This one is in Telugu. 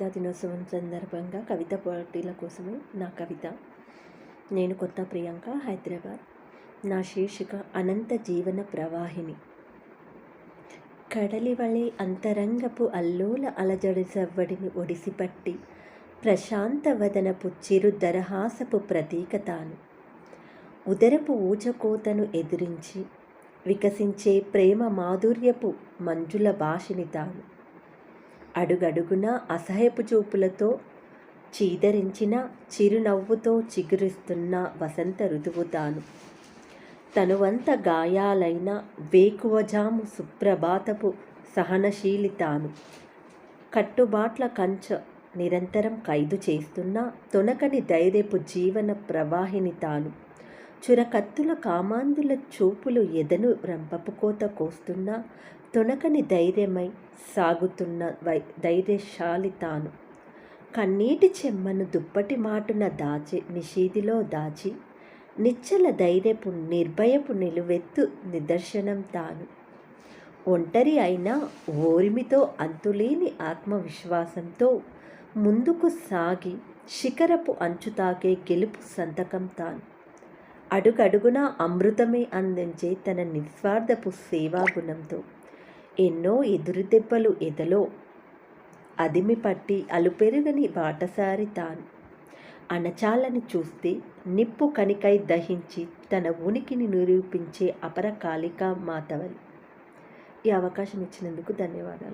కవితా దినోత్సవం సందర్భంగా కవిత పోటీల కోసము నా కవిత. నేను కొత్త ప్రియాంక హైదరాబాద్. నా శీర్షిక అనంత జీవన ప్రవాహిని. కడలివళి అంతరంగపు అల్లోల అలజడి సవ్వడిని ఒడిసిపట్టి ప్రశాంత వదనపు చిరు దరహాసపు ప్రతీక తాను. ఉదరపు ఊచకోతను ఎదిరించి వికసించే ప్రేమ మాధుర్యపు మంజుల భాషిని తాను. అడుగడుగున అసహ్యపు చూపులతో చీదరించిన చిరునవ్వుతో చిగురిస్తున్న వసంత ఋతువు తాను. తనువంత గాయాలైన వేకువజాము సుప్రభాతపు సహనశీలి తాను. కట్టుబాట్ల కంచ నిరంతరం ఖైదు చేస్తున్న తొనకని ధైర్యపు జీవన ప్రవాహిని తాను. చురకత్తుల కామాందుల చూపులు ఎదను రంపపుకోత కోస్తున్న తొనకని ధైర్యమై సాగుతున్న వై ధైర్యశాలి తాను. కన్నీటి చెమ్మను దుప్పటి మాటున దాచి నిషీదిలో దాచి నిచ్చల ధైర్యపు నిర్భయపు నిలువెత్తు నిదర్శనం తాను. ఒంటరి అయినా ఓరిమితో అంతులేని ఆత్మవిశ్వాసంతో ముందుకు సాగి శిఖరపు అంచు తాకే గెలుపు సంతకం తాను. అడుగడుగున అమృతమే అందించే తన నిస్వార్థపు సేవాగుణంతో ఎన్నో ఎదురుదెబ్బలు ఎదలో అదిమి పట్టి అలుపెరుగని బాటసారి తాను. అణచాలని చూస్తే నిప్పు కనికై దహించి తన ఉనికిని నిరూపించే అపరకాలిక మాతవలి ఈ అవకాశం ఇచ్చినందుకు ధన్యవాదాలు.